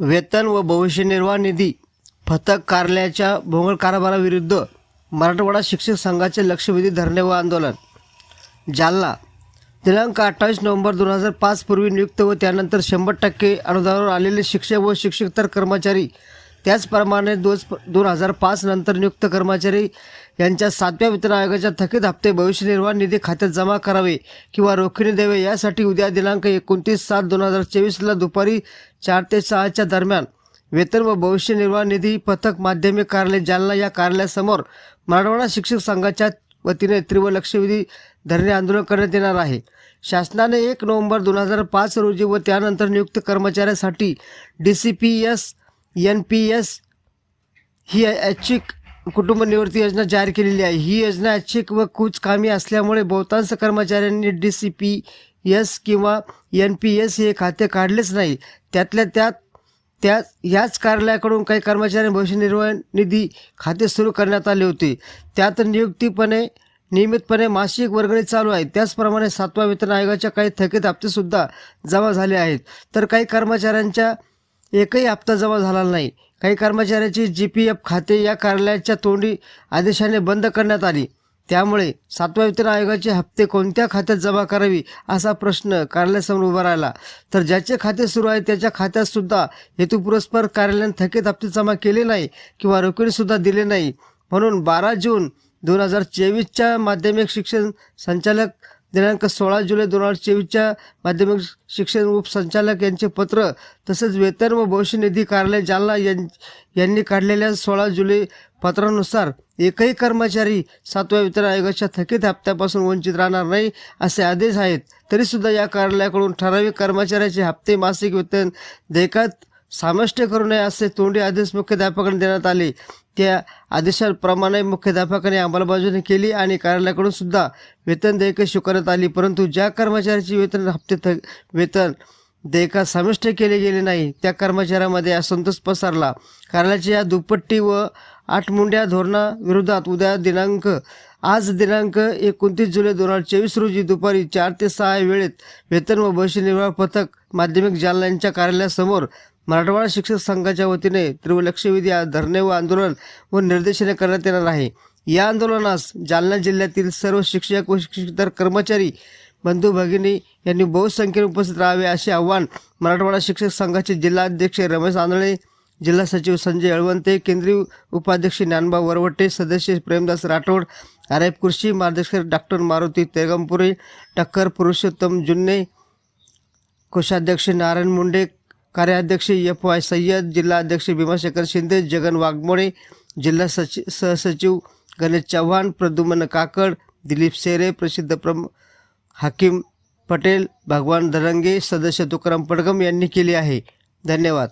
वेतन व भविष्य निर्वाह निधी फतक कार्यालयाच्या भोंगळ कारभाराविरुद्ध मराठवाडा शिक्षक संघाचे लक्षवेधी धरणे व आंदोलन. जालना दिनांक अठ्ठावीस नोव्हेंबर दोन हजार पाच पूर्वी नियुक्त व त्यानंतर शंभर टक्के अनुदानावर आलेले शिक्षक व शिक्षकतर कर्मचारी त्याचप्रमाणे दोन दोन हजार पाच नंतर नियुक्त कर्मचारी यांच्या सातव्या वेतन आयोगाच्या थकीत हप्ते भविष्य निर्वाह निधी खात्यात जमा करावे किंवा रोखीने द्यावे यासाठी उद्या दिनांक एकोणतीस सात दोन हजार चोवीसला दुपारी चार ते सहाच्या दरम्यान वेतन व भविष्य निर्वाह निधी पथक माध्यमिक कार्यालय जालना या कार्यालयासमोर मराठवाडा शिक्षक संघाच्या वतीने तीव्र लक्षवेधी धरणे आंदोलन करण्यात येणार आहे. शासनाने एक नोव्हेंबर दोन हजार पाच रोजी व त्यानंतर नियुक्त कर्मचाऱ्यासाठी D C P S N P S ही ऐच्छिक कुटुंब निवृत्ती योजना जाहीर केलेली आहे. ही योजना ऐच्छिक व कुचकामी असल्यामुळे बहुतांश कर्मचाऱ्यांनी डी सी पी एस किंवा एन पी एस हे खाते काढलेच नाही. त्यातल्या त्यात त्या याच कार्यालयाकडून काही कर्मचारी भविष्य निर्वाह निधी खाते सुरू करण्यात आले होते. त्यात नियुक्तीपणे नियमितपणे मासिक वर्गणी चालू आहे. त्याचप्रमाणे सातवा वेतन आयोगाच्या काही थकीत हप्तेसुद्धा जमा झाले आहेत. तर काही कर्मचाऱ्यांच्या एकही हप्ता जमा झाला नाही. काही कर्मचाऱ्याची जी पी एफ खाते या कार्यालयाच्या तोंडी आदेशाने बंद करण्यात आली. त्यामुळे सातव्या वेतन आयोगाचे हप्ते कोणत्या खात्यात जमा करावी असा प्रश्न कार्यालयासमोर उभा राहिला. तर ज्याचे खाते सुरू आहे त्याच्या खात्यात सुद्धा हेतुपुरस्पर कार्यालयाने थकीत हप्ते जमा केले नाही किंवा रोखीनेसुद्धा दिले नाही. म्हणून बारा जून दोन हजार चोवीसच्या माध्यमिक शिक्षण संचालक दिनांक सोळा जुलै दोन हजार चोवीसच्या माध्यमिक शिक्षण उपसंचालक यांचे पत्र तसेच वेतन व भविष्य निधी कार्यालय जालना यां यांनी काढलेल्या सोळा जुलै पत्रानुसार एकही कर्मचारी सातव्या वेतन आयोगाच्या थकीत हप्त्यापासून वंचित राहणार नाही असे आदेश आहेत. तरीसुद्धा या कार्यालयाकडून ठराविक कर्मचाऱ्याचे हप्ते मासिक वेतन देयकात सामष्ट करू नये असे तोंडी आदेश मुख्याध्यापकांना देण्यात आले. त्या आदेशाप्रमाणे मुख्याध्यापकाने अंमलबजावणी केली आणि कार्यालयाकडून सुद्धा वेतन देयके स्वीकारण्यात आली. परंतु ज्या कर्मचाऱ्याची वेतन हप्ते थ वेतन देयका समाविष्ट केले गेले नाही त्या कर्मचाऱ्यामध्ये असंतोष पसरला. कार्यालयाच्या या दुपट्टी व आठमुंड्या धोरणाविरोधात उद्या दिनांक आज दिनांक एकोणतीस जुलै दोन हजार चोवीस रोजी दुपारी चार ते सहा वेळेत वेतन व भविष्य निर्वाह पथक माध्यमिक जालना यांच्या कार्यालयासमोर मराठवाडा शिक्षक संघाच्या वतीने तीव्र धरणे व आंदोलन व निर्देशने करण्यात येणार आहे. या आंदोलनास जालना जिल्ह्यातील सर्व शिक्षक व शिक्षकेतर कर्मचारी बंधू भगिनी यांनी बहुसंख्येने उपस्थित राहावे असे आवाहन मराठवाडा शिक्षक संघाचे जिल्हाध्यक्ष रमेश आंधळे जिल्हा सचिव संजय अळवंते केंद्रीय उपाध्यक्ष ज्ञानबा वरवटे सदस्य प्रेमदास राठोड आर कृषी मार्गदर्शक डॉक्टर मारुती तेगमपुरे टक्कर पुरुषोत्तम जुन्ने कोषाध्यक्ष नारायण मुंडे कार्याध्यक्ष एफ वाय सय्यद जिल्हाध्यक्ष भीमाशंकर शिंदे जगन वाघमोडे जिल्हा सचिव सहसचिव गणेश चव्हाण प्रद्युम्न काकड दिलीप सेरे प्रसिद्ध प्रम हाकीम पटेल भगवान दरंगे सदस्य तुकाराम पडगम यांनी केली आहे. धन्यवाद.